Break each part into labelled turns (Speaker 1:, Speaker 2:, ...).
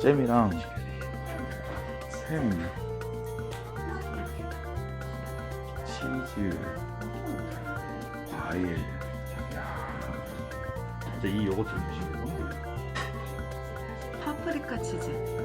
Speaker 1: 잼이랑 햄, 치즈, 과일. 야, 진짜 이 요거트 거고?
Speaker 2: 파프리카 치즈.
Speaker 1: 음,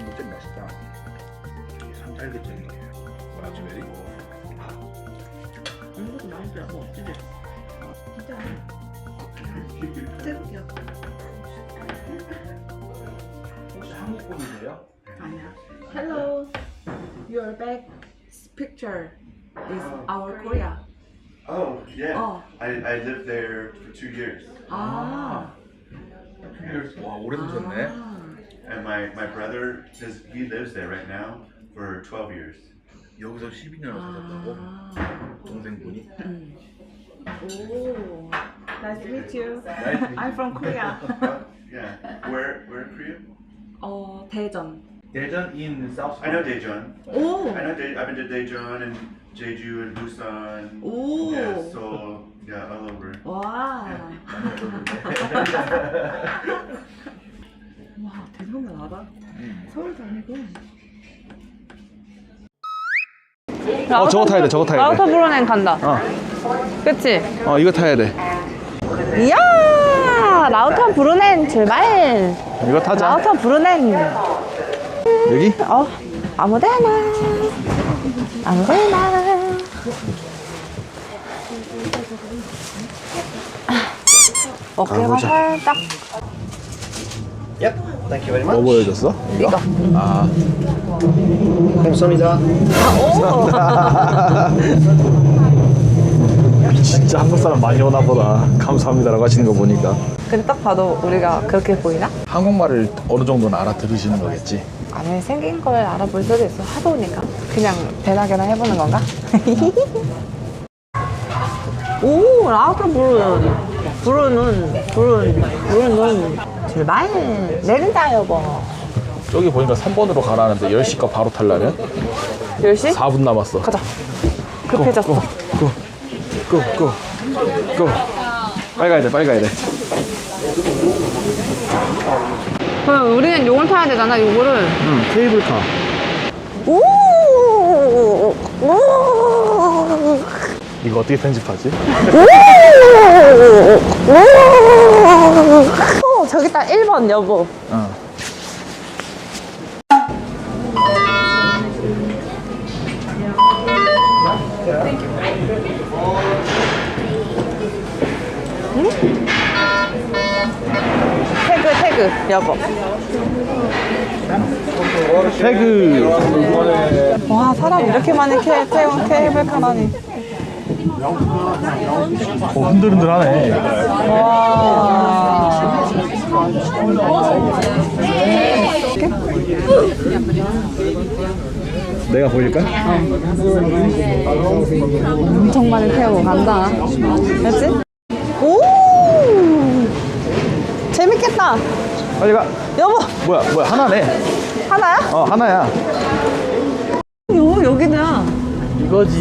Speaker 1: 이거 잼 맛있다. 삼달걀잼이에요. 라즈베리?
Speaker 2: 이것도 맛있어. 뭐 어찌지? 진짜. 새우야.
Speaker 1: 한국 분이세요?
Speaker 2: 아니야. Hello. Your back picture is our Korea.
Speaker 3: Oh, yeah.
Speaker 2: Oh.
Speaker 3: I, I lived there for two years.
Speaker 2: 아.
Speaker 1: 와, 오래 드셨네.
Speaker 2: 아.
Speaker 3: And my, my brother, his, he lives there right now for 12 years.
Speaker 1: 여기서 12년을 사셨다고?
Speaker 2: 아.
Speaker 1: 동생분이?
Speaker 2: 음. 오. Nice to meet you.
Speaker 1: Nice to meet
Speaker 2: I'm from Korea.
Speaker 3: Yeah. Where, where in Korea?
Speaker 2: 어, 대전.
Speaker 1: 대전 in South
Speaker 3: I know Daejeon.
Speaker 2: 오.
Speaker 3: I know Dae, I've been to Daejeon and Jeju and Busan.
Speaker 2: 오.
Speaker 3: Yeah, Seoul. Yeah, all over.
Speaker 2: 와. 와, 대전은 알아? 서울도 아니고.
Speaker 1: 어, 저거 타야 돼, 저거 타야 돼.
Speaker 4: 라우터 브루넨 간다.
Speaker 1: 어,
Speaker 4: 그치?
Speaker 1: 어, 이거 타야 돼.
Speaker 4: 이야! 라우터 브루넨 출발!
Speaker 1: 이거 타자.
Speaker 4: 라우터 브루넨.
Speaker 1: 여기?
Speaker 4: 어, 아무데나. 아무데나. 어깨가
Speaker 1: 가보자.
Speaker 4: 살짝
Speaker 5: Yep, thank you very
Speaker 1: 뭐
Speaker 5: much.
Speaker 1: 보여줬어?
Speaker 4: 이거.
Speaker 1: 아,
Speaker 5: 감사합니다.
Speaker 1: 진짜 한국 사람 많이 오나 보다. 감사합니다라고 하시는 거 보니까.
Speaker 4: 근데 딱 봐도 우리가 그렇게 보이나?
Speaker 1: 한국말을 어느 정도는 알아들으시는 거겠지.
Speaker 4: 안에 생긴 걸 알아볼 수도 있어. 하도 오니까. 그냥 배나게나 해보는 건가? 오, 라우터 브루는. 브루는, 브루는, 브루는. 출발! 내린다, 여보.
Speaker 1: 저기 보니까 3번으로 가라는데 10시 거 바로 탈라면
Speaker 4: 10시?
Speaker 1: 4분 남았어.
Speaker 4: 가자. 급해졌어.
Speaker 1: 고, 고, 고, 고. 빨리 가야 돼, 빨리 가야 돼.
Speaker 4: 그럼 우리는 요걸 타야 되잖아, 요거를.
Speaker 1: 응, 케이블카.
Speaker 4: 오! 오!
Speaker 1: 이거 어떻게 편집하지?
Speaker 4: 오! 저기 딱 1번, 여보.
Speaker 1: 어.
Speaker 4: 그, 여보.
Speaker 1: 태그.
Speaker 4: 와, 사람 이렇게 많이 케, 태운 케이블 카라니.
Speaker 1: 어, 흔들흔들하네.
Speaker 4: 와.
Speaker 1: 내가 보일까?
Speaker 4: 엄청 많이 태우고 간다. 그렇지?
Speaker 1: 빨리 가.
Speaker 4: 여보,
Speaker 1: 뭐야, 뭐야, 하나네.
Speaker 4: 하나야?
Speaker 1: 어, 하나야.
Speaker 4: 요, 여기다.
Speaker 1: 이거지.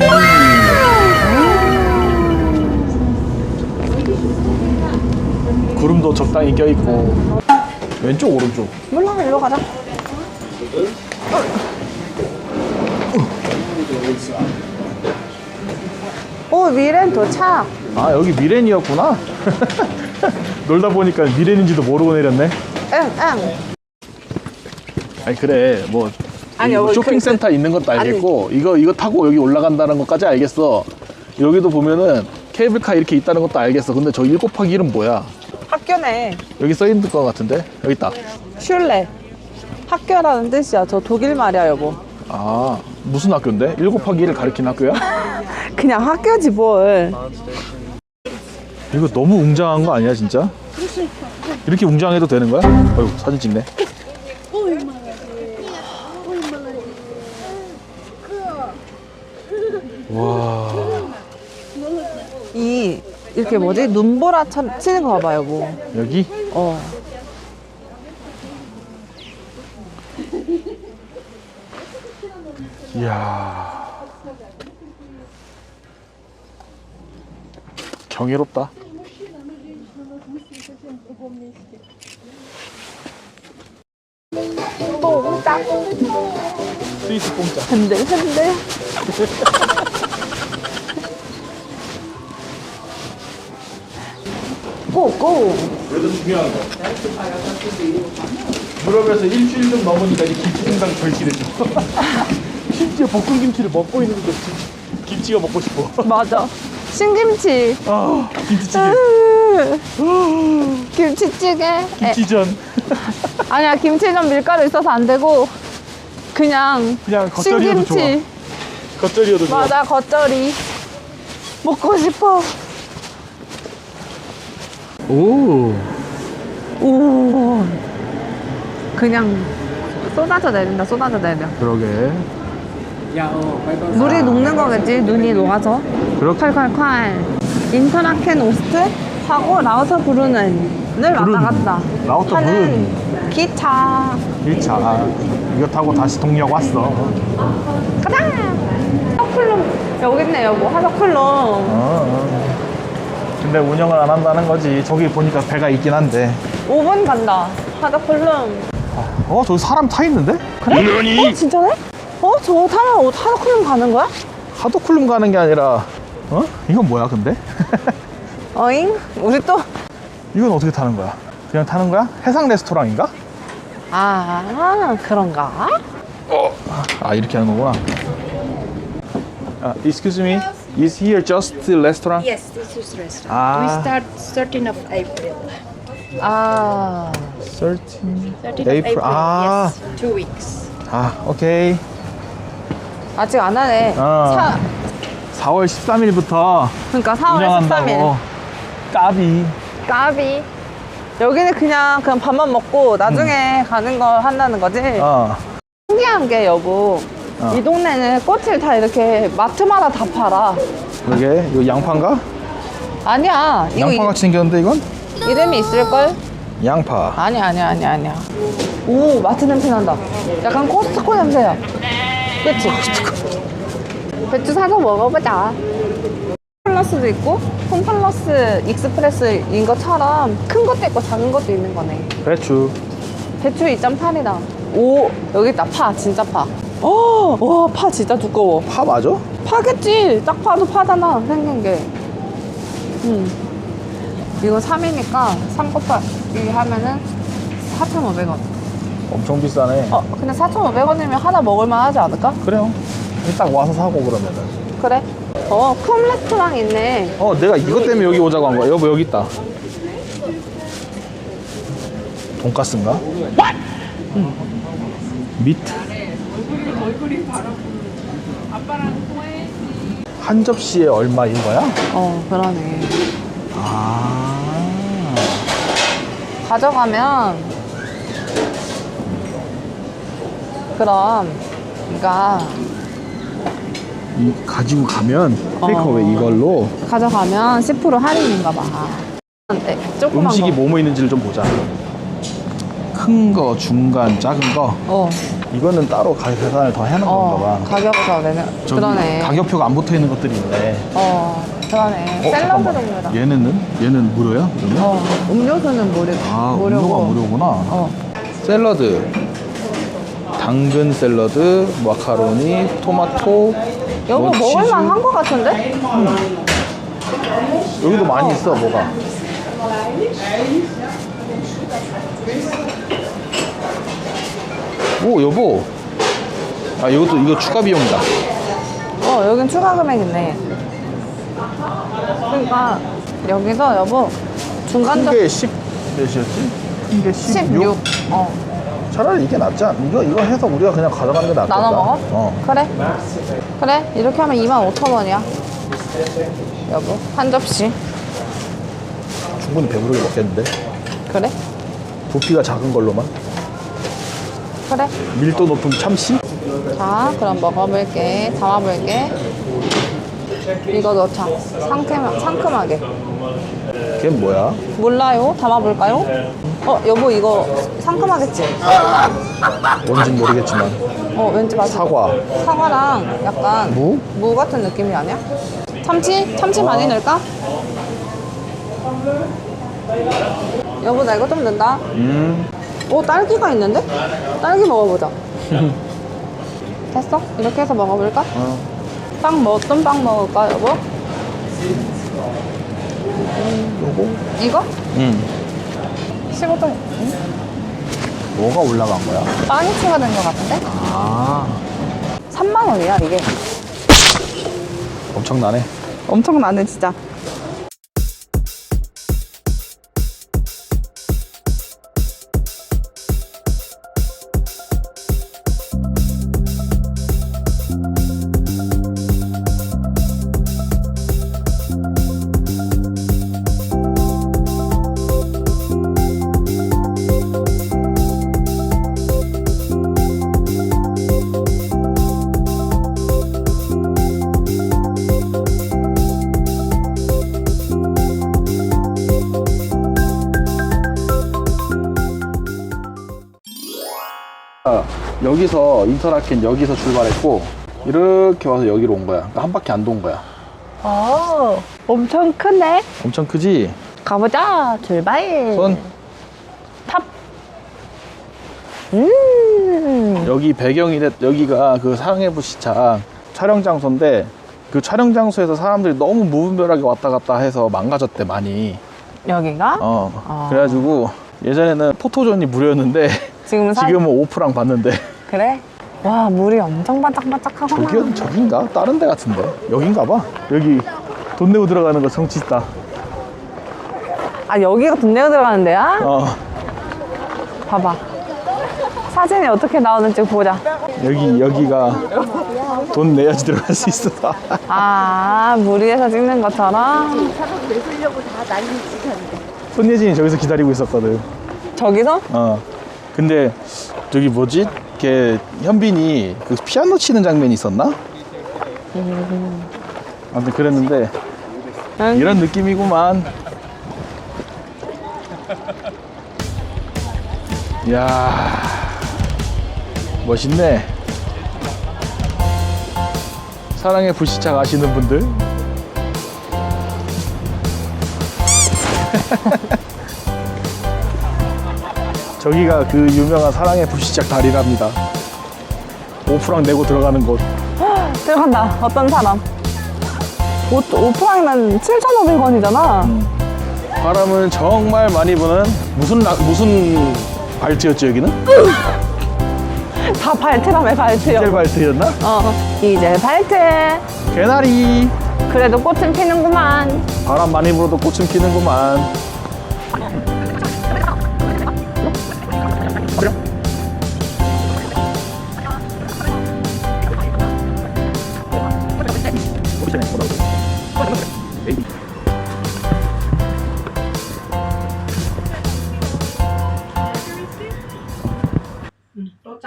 Speaker 1: 구름도 적당히 껴있고. 왼쪽, 오른쪽.
Speaker 4: 몰라, 일로 가자. 오, 미렌 도착.
Speaker 1: 아, 여기 미렌이었구나. 놀다 보니까 미렌인지도 모르고 내렸네.
Speaker 4: 응, 응.
Speaker 1: 아니, 그래. 뭐.
Speaker 4: 아니,
Speaker 1: 이
Speaker 4: 여기
Speaker 1: 쇼핑센터 있는 것도 알겠고, 이거, 이거 타고 여기 올라간다는 것까지 알겠어. 여기도 보면은 케이블카 이렇게 있다는 것도 알겠어. 근데 저 1 곱하기 1은 뭐야?
Speaker 4: 학교네.
Speaker 1: 여기 써 있는 것 같은데? 여기 있다.
Speaker 4: 슐레. 학교라는 뜻이야. 저 독일 말이야, 여보.
Speaker 1: 아, 무슨 학교인데? 1 곱하기 1을 가리키는 학교야?
Speaker 4: 그냥 학교지, 뭘.
Speaker 1: 이거 너무 웅장한 거 아니야, 진짜? 이렇게 웅장해도 되는 거야? 어휴, 사진 찍네. 와,
Speaker 4: 이, 이렇게 뭐지? 눈보라 쳐- 치는 거 봐봐, 여보.
Speaker 1: 여기?
Speaker 4: 어.
Speaker 1: 이야. 경이롭다. 스위스 공짜.
Speaker 4: 흔들 흔들. 고고.
Speaker 1: 그래도 중요한 거. 유럽에서 일주일 좀 넘으니까 이제 김치 생각 절실해져. 심지어 볶은 김치를 먹고 있는데 김- 김치가 먹고 싶어.
Speaker 4: 맞아. 신김치.
Speaker 1: 아, 김치찌개.
Speaker 4: 김치찌개. 에,
Speaker 1: 김치전.
Speaker 4: 아니야 김치전 밀가루 있어서 안 되고 그냥
Speaker 1: 그냥 겉절이여도 좋아.
Speaker 4: 신김치.
Speaker 1: 겉절이어도 좋아.
Speaker 4: 맞아 겉절이 먹고 싶어.
Speaker 1: 오.
Speaker 4: 오. 그냥 쏟아져 내린다 쏟아져 내려.
Speaker 1: 그러게.
Speaker 4: 물이 녹는 거겠지 눈이 녹아서.
Speaker 1: 그렇게.
Speaker 4: 콸콸콸. 인터라켄 오스트 하고 라우터 브루넨을 왔다
Speaker 1: 브룬.
Speaker 4: 갔다
Speaker 1: 라우터
Speaker 4: 하는 기차.
Speaker 1: 1차. 이거 타고 다시 동력 왔어.
Speaker 4: 가자. 하석클룸 여기 있네 여보 하석클룸.
Speaker 1: 어. 근데 운영을 안 한다는 거지. 저기 보니까 배가 있긴 한데.
Speaker 4: 5분 간다. 하석클룸.
Speaker 1: 어, 저기 사람 타 있는데?
Speaker 4: 그래? 어 진짜네? 어 저거 타면 어, 하석클룸 가는 거야?
Speaker 1: 하도클룸 가는 게 아니라, 어? 이건 뭐야, 근데?
Speaker 4: 어잉? 우리 또
Speaker 1: 이건 어떻게 타는 거야? 그냥 타는 거야? 해상 레스토랑인가?
Speaker 4: 아 그런가?
Speaker 1: 아, 이렇게 하는 거구나. 아, excuse me. Is here just the restaurant?
Speaker 6: Yes, this is restaurant.
Speaker 1: Ah.
Speaker 6: We start 13 of April.
Speaker 4: 아
Speaker 1: 13
Speaker 6: 13
Speaker 1: April.
Speaker 6: of April.
Speaker 1: 아,
Speaker 6: Yes, two weeks.
Speaker 1: 아, 오케이.
Speaker 4: 아직 안 하네.
Speaker 1: 어.
Speaker 4: 사,
Speaker 1: 4월 13일부터
Speaker 4: 그러니까 4월
Speaker 1: 운영한다고.
Speaker 4: 13일.
Speaker 1: 까비.
Speaker 4: 까비. 여기는 그냥 그냥 밥만 먹고 나중에 가는 걸 한다는 거지.
Speaker 1: 어.
Speaker 4: 신기한 게 여보.
Speaker 1: 어.
Speaker 4: 이 동네는 꽃을 다 이렇게 마트마다 다 팔아.
Speaker 1: 그러게. 이거 양파인가?
Speaker 4: 아니야. 이거
Speaker 1: 양파 같이 생겼는데, 이건?
Speaker 4: 이, 이름이 있을걸?
Speaker 1: 양파.
Speaker 4: 아니야, 아니야, 아니야, 아니야. 오, 마트 냄새 난다. 약간 코스트코 냄새야. 그치? 배추 사서 먹어보자. 플러스도 있고, 홈플러스 익스프레스인 것처럼 큰 것도 있고 작은 것도 있는 거네.
Speaker 1: 배추.
Speaker 4: 배추 2.8이다. 오, 여기 있다. 파, 진짜 파. 어, 와, 파 진짜 두꺼워.
Speaker 1: 파 맞아?
Speaker 4: 파겠지. 딱 봐도 파잖아, 생긴 게. 음. 이거 3이니까 3 곱하기 하면은 4,500원.
Speaker 1: 엄청 비싸네.
Speaker 4: 어, 근데 4,500원이면 하나 먹을만 하지 않을까?
Speaker 1: 그래요. 딱 와서 사고 그러면은.
Speaker 4: 그래. 어, 쿰 레스토랑 있네.
Speaker 1: 어, 내가 이것 때문에 여기 오자고 한 거야. 여보, 여기 있다. 돈가스인가? 음. 미트. 한 접시에 얼마 인 거야?
Speaker 4: 어, 그러네.
Speaker 1: 아.
Speaker 4: 가져가면, 그럼, 그러니까
Speaker 1: 이 가지고 가면
Speaker 4: 어.
Speaker 1: 테이크어웨이 이걸로
Speaker 4: 가져가면 10% 할인인가 봐. 네, 조그만
Speaker 1: 음식이
Speaker 4: 거.
Speaker 1: 뭐뭐 있는지를 좀 보자. 큰 거, 중간, 작은 거.
Speaker 4: 어,
Speaker 1: 이거는 따로 가격 계산을 더 해놓은 건가
Speaker 4: 어,
Speaker 1: 봐.
Speaker 4: 가격을 더 내는. 그러네.
Speaker 1: 가격표가 안 붙어 있는 것들이 있네.
Speaker 4: 어, 그러네.
Speaker 1: 어,
Speaker 4: 샐러드. 종류다.
Speaker 1: 얘네는? 얘는 무료야? 그러면?
Speaker 4: 어, 음료수는 무료.
Speaker 1: 아,
Speaker 4: 무료고.
Speaker 1: 음료가 무료구나.
Speaker 4: 어.
Speaker 1: 샐러드. 당근 샐러드, 마카로니, 토마토.
Speaker 4: 여보
Speaker 1: 뭐 치즈.
Speaker 4: 먹을만 한거 같은데?
Speaker 1: 여기도 많이 있어, 뭐가. 오, 여보. 아, 이것도, 이거 추가 비용이다.
Speaker 4: 어, 여긴 추가 금액 있네. 그러니까 여기서 여보 중간적
Speaker 1: 큰게 10, 몇이었지? 큰게 16?
Speaker 4: 16. 어,
Speaker 1: 차라리 이게 낫지 않? 이거, 이거 해서 우리가 그냥 가져가는 게 낫겠다.
Speaker 4: 나눠 먹어?
Speaker 1: 어.
Speaker 4: 그래. 그래. 이렇게 하면 25,000원이야. 여보, 한 접시.
Speaker 1: 충분히 배부르게 먹겠는데?
Speaker 4: 그래?
Speaker 1: 부피가 작은 걸로만?
Speaker 4: 그래.
Speaker 1: 밀도 높은 참치?
Speaker 4: 자, 그럼 먹어볼게. 담아볼게. 이거 넣자. 상큼, 상큼하게.
Speaker 1: 걔 뭐야?
Speaker 4: 몰라요? 담아볼까요? 어, 여보, 이거 상큼하겠지?
Speaker 1: 뭔진 모르겠지만.
Speaker 4: 어, 왠지 맛있
Speaker 1: 사과.
Speaker 4: 사과랑 약간
Speaker 1: 무?
Speaker 4: 무 같은 느낌이 아니야? 참치? 참치 많이 넣을까? 여보 나 이거 좀 넣는다
Speaker 1: 음.
Speaker 4: 오 딸기가 있는데? 딸기 먹어보자 됐어? 이렇게 해서 먹어볼까?
Speaker 1: 어.
Speaker 4: 빵 뭐 어떤 빵 먹을까 여보?
Speaker 1: 요거?
Speaker 4: 이거?
Speaker 1: 응.
Speaker 4: 15점
Speaker 1: 뭐가 올라간 거야?
Speaker 4: 빵이 추가된 것 같은데?
Speaker 1: 아.
Speaker 4: 3만 원이야 이게
Speaker 1: 엄청나네.
Speaker 4: 엄청나네 진짜
Speaker 1: 여기서 인터라켄 여기서 출발했고 이렇게 와서 여기로 온 거야. 그러니까 한 바퀴 안 돈 거야.
Speaker 4: 어 엄청 크네
Speaker 1: 엄청 크지?
Speaker 4: 가보자 출발
Speaker 1: 손.
Speaker 4: 탑 음.
Speaker 1: 여기 배경이 됐- 여기가 그 사랑의 부시창 촬영 장소인데 그 촬영 장소에서 사람들이 너무 무분별하게 왔다 갔다 해서 망가졌대 많이.
Speaker 4: 여기가?
Speaker 1: 어.
Speaker 4: 아.
Speaker 1: 그래가지고 예전에는 포토존이 무료였는데
Speaker 4: 지금은 사...
Speaker 1: 지금은 오프랑 봤는데
Speaker 4: 그래? 와 물이 엄청 반짝반짝하구나
Speaker 1: 저기 저긴가? 다른 데 같은데 여긴가 봐. 여기 돈 내고 들어가는 거 정치 있다.
Speaker 4: 아 여기가 돈 내고 들어가는 데야?
Speaker 1: 어.
Speaker 4: 봐봐 사진이 어떻게 나오는지 보자
Speaker 1: 여기 여기가 돈 내야지 들어갈 수 있어.
Speaker 4: 아물 위에서 찍는 것처럼
Speaker 1: 손예진이 저기서 기다리고 있었거든.
Speaker 4: 저기서?
Speaker 1: 어. 근데 저기 뭐지? 걔 현빈이 그 피아노 치는 장면이 있었나? 아무튼 그랬는데
Speaker 4: 응.
Speaker 1: 이런 느낌이구만. 이야 멋있네. 사랑의 불시착 아시는 분들 저기가 그 유명한 사랑의 불시착 다리랍니다. 오프랑 내고 들어가는 곳.
Speaker 4: 들어간다 어떤 사람 오, 오프라인은 7,500원이잖아
Speaker 1: 바람은 정말 많이 부는 무슨 라- 무슨 발트였지 여기는?
Speaker 4: 다 발트라며 발트요
Speaker 1: 발트였나?
Speaker 4: 어 이제 발트
Speaker 1: 개나리
Speaker 4: 그래도 꽃은 피는구만
Speaker 1: 바람 많이 불어도 꽃은 피는구만.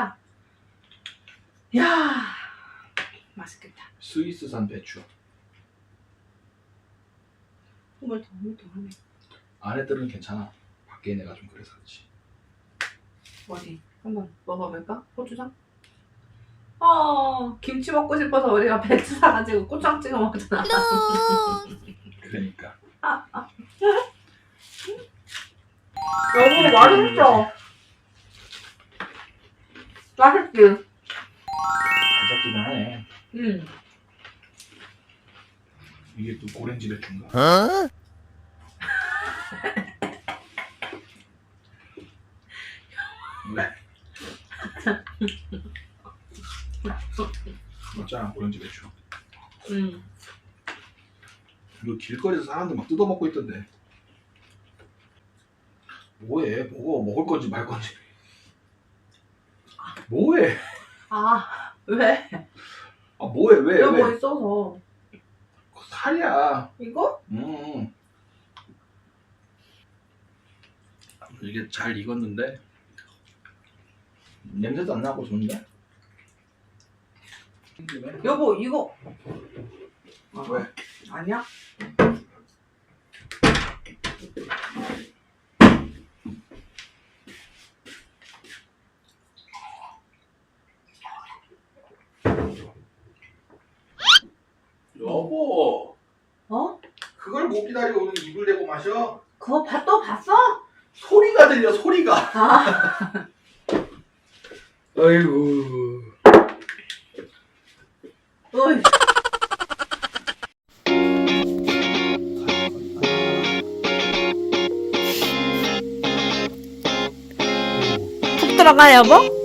Speaker 2: 또 짜. 야 맛있겠다.
Speaker 1: 스위스산 배추.
Speaker 2: 물 더, 물더 하네.
Speaker 1: 안에들은 괜찮아. 밖에 내가 좀 그래서 그렇지.
Speaker 2: 어디? 한번 먹어볼까? 고추장? 어, 김치 먹고 싶어서 우리가 배추 사가지고 고추장 찍어 먹잖아.
Speaker 1: 그러니까.
Speaker 2: 여보, 맛있어. 맛있지?
Speaker 1: 가작기는 하네.
Speaker 2: 응.
Speaker 1: 이게 또 고랭지 배추인가? 왜? 맞잖아 고랭지 배추.
Speaker 2: 응.
Speaker 1: 이거 길거리에서 사람들 막 뜯어먹고 있던데. 뭐해? 먹어. 먹을 건지 말 건지. 뭐해?
Speaker 2: 아, 왜?
Speaker 1: 아 뭐해? 왜?
Speaker 2: 여보
Speaker 1: 왜?
Speaker 2: 있어서.
Speaker 1: 살이야.
Speaker 2: 이거?
Speaker 1: 음. 이게 잘 익었는데 냄새도 안 나고 좋은데?
Speaker 2: 여보, 이거. 아,
Speaker 1: 왜?
Speaker 2: 아니야?
Speaker 1: 여보,
Speaker 2: 어?
Speaker 1: 그걸 못 기다리고 오늘 입을 대고 마셔?
Speaker 2: 그거 봐, 또 봤어?
Speaker 1: 소리가 들려, 소리가.
Speaker 2: 아.
Speaker 1: 아이고. 어이.
Speaker 4: 푹 들어가 여보?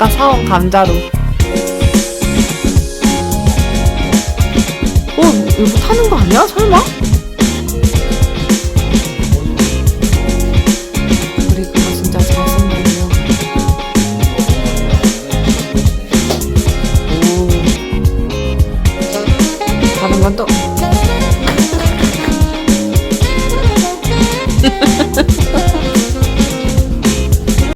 Speaker 4: 아까 사온 감자로 어 이거 타는 거 아니야 설마?